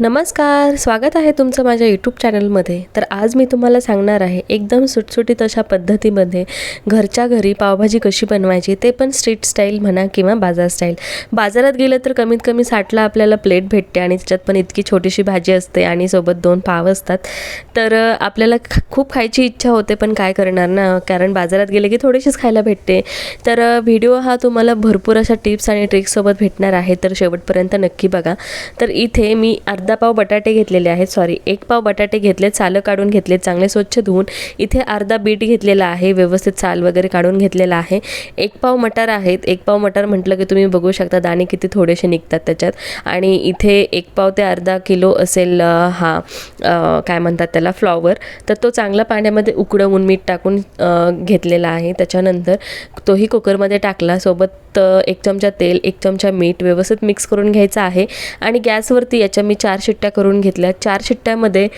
नमस्कार स्वागत आहे तुमचं माझ्या यूट्यूब चॅनलमध्ये तर आज मी तुम्हाला सांगणार आहे एकदम सुटसुटीत अशा पद्धतीमध्ये घरच्या घरी पावभाजी कशी बनवायची ते पण स्ट्रीट स्टाईल म्हणा किंवा बाजार स्टाईल बाजारात गेलं तर कमीत कमी साठला आपल्याला प्लेट भेटते आणि त्याच्यात पण इतकी छोटीशी भाजी असते आणि सोबत दोन पाव असतात. तर आपल्याला खूप खायची इच्छा होते पण काय करणार ना? कारण बाजारात गेले की थोडीशीच खायला भेटते. तर व्हिडिओ हा तुम्हाला भरपूर अशा टिप्स आणि ट्रिक्ससोबत भेटणार आहे तर शेवटपर्यंत नक्की बघा. तर इथे मी अर्धा अर्धा पाव बटाटे घेतलेले आहेत. सॉरी एक पाव बटाटे घेतलेत सालं काढून घेतले चांगले स्वच्छ धुवून. इथे अर्धा बीट घेतलेला आहे व्यवस्थित साल वगैरे काढून घेतलेला आहे. एक पाव मटार आहेत. एक पाव मटार म्हटलं की तुम्ही बघू शकता दाणे किती थोडेसे निघतात त्याच्यात. आणि इथे एक पाव ते अर्धा किलो असेल हा काय म्हणतात त्याला फ्लॉवर. तर तो चांगला पाण्यामध्ये उकडवून मीठ टाकून घेतलेला आहे. त्याच्यानंतर तोही कुकरमध्ये टाकला. सोबत एक चमचा तेल एक चमचा मीठ व्यवस्थित मिक्स करून घ्यायचं आहे. आणि गॅसवरती याच्या मी चार शिट्ट्या करून घेतल्या. चार शिट्ट्यामध्ये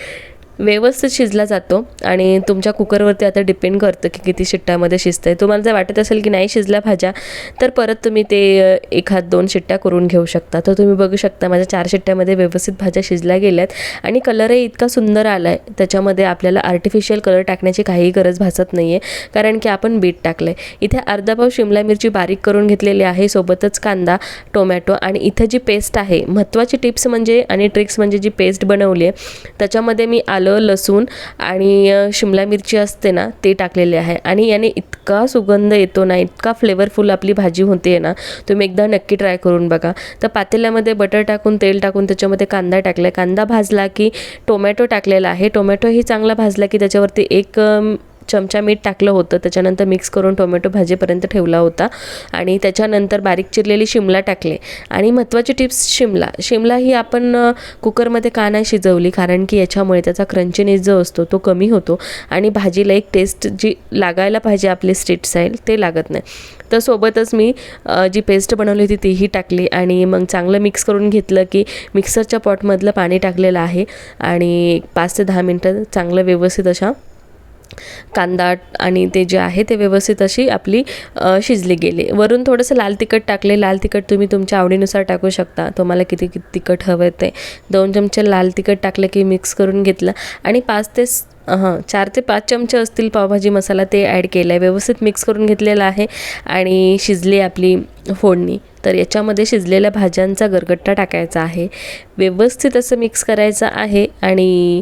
व्यवस्थित शिजला जातो आणि तुमच्या कुकरवरती आता डिपेंड करतं की किती शिट्ट्यामध्ये शिजतं आहे तुम्हाला जर वाटत असेल की नाही शिजल्या भाज्या तर परत तुम्ही ते एखाद दोन शिट्ट्या करून घेऊ शकता. तर तुम्ही बघू शकता माझ्या चार शिट्ट्यामध्ये व्यवस्थित भाज्या शिजल्या गेल्यात आणि कलरही इतका सुंदर आला आहे त्याच्यामध्ये आपल्याला आर्टिफिशियल कलर टाकण्याची काहीही गरज भासत नाही आहे कारण की आपण बीट टाकलं आहे इथे अर्धा पाव शिमला मिरची बारीक करून घेतलेली आहे सोबतच कांदा टोमॅटो आणि इथं जी पेस्ट आहे महत्त्वाची टिप्स म्हणजे आणि ट्रिक्स म्हणजे जी पेस्ट बनवली आहे त्याच्यामध्ये मी आलं लसूण आणि शिमला मिरची असते ना ते टाकलेले आहे. आणि याने इतका सुगंध येतो ना इतका फ्लेवरफुल आपली भाजी होते ना तुम्ही एकदा नक्की ट्राय करून बघा. तर पातेल्यामध्ये बटर टाकून तेल टाकून त्याच्यामध्ये कांदा टाकला कांदा भाजला की टोमॅटो टाकलेला आहे. टोमॅटोही चांगला भाजला की त्याच्यावरती एक चमचा मीठ टाकलं होतं त्याच्यानंतर मिक्स करून टोमॅटो भाजीपर्यंत ठेवला होता. आणि त्याच्यानंतर बारीक चिरलेली शिमला टाकले. आणि महत्त्वाची टिप्स शिमला. शिमला ही आपण कुकरमध्ये का नाही शिजवली? कारण की याच्यामुळे त्याचा क्रंचीनेस जो असतो तो कमी होतो. आणि भाजीला एक टेस्ट जी लागायला पाहिजे आपली स्ट्रीट साईल ते लागत नाही. तर सोबतच मी जी पेस्ट बनवली होती तीही टाकली. आणि मग चांगलं मिक्स करून घेतलं की मिक्सरच्या पॉटमधलं पाणी टाकलेलं आहे. आणि पाच ते दहा मिनटं चांगलं व्यवस्थित अशा कांदा आणि ते जे आहे ते व्यवस्थित अशी आपली शिजली गेली. वरून थोडंसं लाल तिखट टाकले. लाल तिखट तुम्ही तुमच्या आवडीनुसार टाकू शकता. तुम्हाला किती किती तिखट हवं आहे ते. दोन चमचे लाल तिखट टाकलं की मिक्स करून घेतलं. आणि पाच ते हां चार ते पाच चमचे असतील पावभाजी मसाला ते ॲड केलं आहे व्यवस्थित मिक्स करून घेतलेला आहे आणि शिजली आपली फोडणी. तर याच्यामध्ये शिजलेल्या भाज्यांचा गरगट्टा टाकायचा आहे. व्यवस्थित असं मिक्स करायचं आहे आणि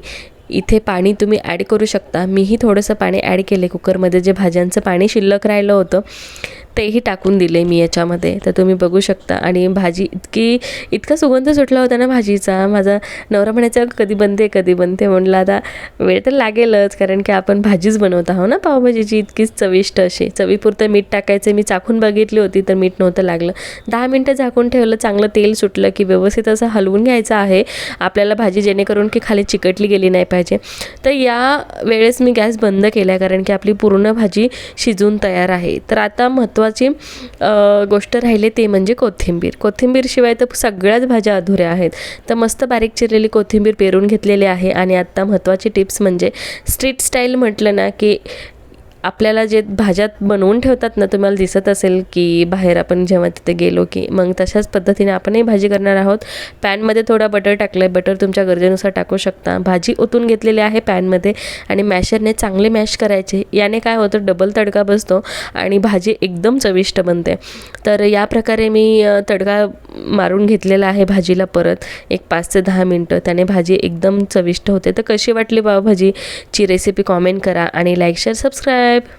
इथे पाणी तुम्ही ॲड करू शकता. मीही थोडंसं पाणी ॲड केले कुकरमध्ये जे भाज्यांचं पाणी शिल्लक राहिलं होतं तेही टाकून दिले मी याच्यामध्ये. तर तुम्ही बघू शकता. आणि भाजी इतकी इतका सुगंध सुटला होता ना भाजीचा. माझा नवरा म्हणायचा कधी बनते कधी बनते? म्हटलं आता वेळ तर लागेलच कारण की आपण भाजीच बनवत आहोत ना पावभाजीची. इतकीच चविष्ट अशी. चवीपुरतं मीठ टाकायचं. मी चाखून बघितली होती तर मीठ नव्हतं लागलं. दहा मिनटं झाकून ठेवलं. चांगलं तेल सुटलं की व्यवस्थित असं हलवून घ्यायचं आहे. आपल्याला भाजी जेणेकरून की खाली चिकटली गेली नाही पाहिजे. तर या वेळेस मी गॅस बंद केला कारण की आपली पूर्ण भाजी शिजून तयार आहे. तर आता महत्त्वाची गोष्ट राहिली ते म्हणजे कोथिंबीर. कोथिंबीरशिवाय तर सगळ्याच भाज्या अधुऱ्या आहेत. तर मस्त बारीक चिरलेली कोथिंबीर पेरून घेतलेली आहे आणि आत्ता महत्त्वाची टिप्स म्हणजे स्ट्रीट स्टाईल म्हटलं ना की आपल्याला जे भाज्यात बनवून ठेवतात ना तुम्हाला दिसत असेल की बाहेर आपण जेव्हा तिथे गेलो की मग तशाच पद्धतीने आपणही भाजी करणार आहोत. पॅनमध्ये थोडा बटर टाकलं आहे बटर तुमच्या गरजेनुसार टाकू शकता. भाजी ओतून घेतलेली आहे पॅनमध्ये आणि मॅशरने चांगले मॅश करायचे. याने काय होतं डबल तडका बसतो आणि भाजी एकदम चविष्ट बनते. तर या प्रकारे मी तडका मारून घेतलेला आहे भाजीला परत. एक पाच ते दहा मिनटं. त्याने भाजी एकदम चविष्ट होते. तर कशी वाटली पावभाजीची रेसिपी कॉमेंट करा आणि लाईक शेअर सबस्क्राईब subscribe.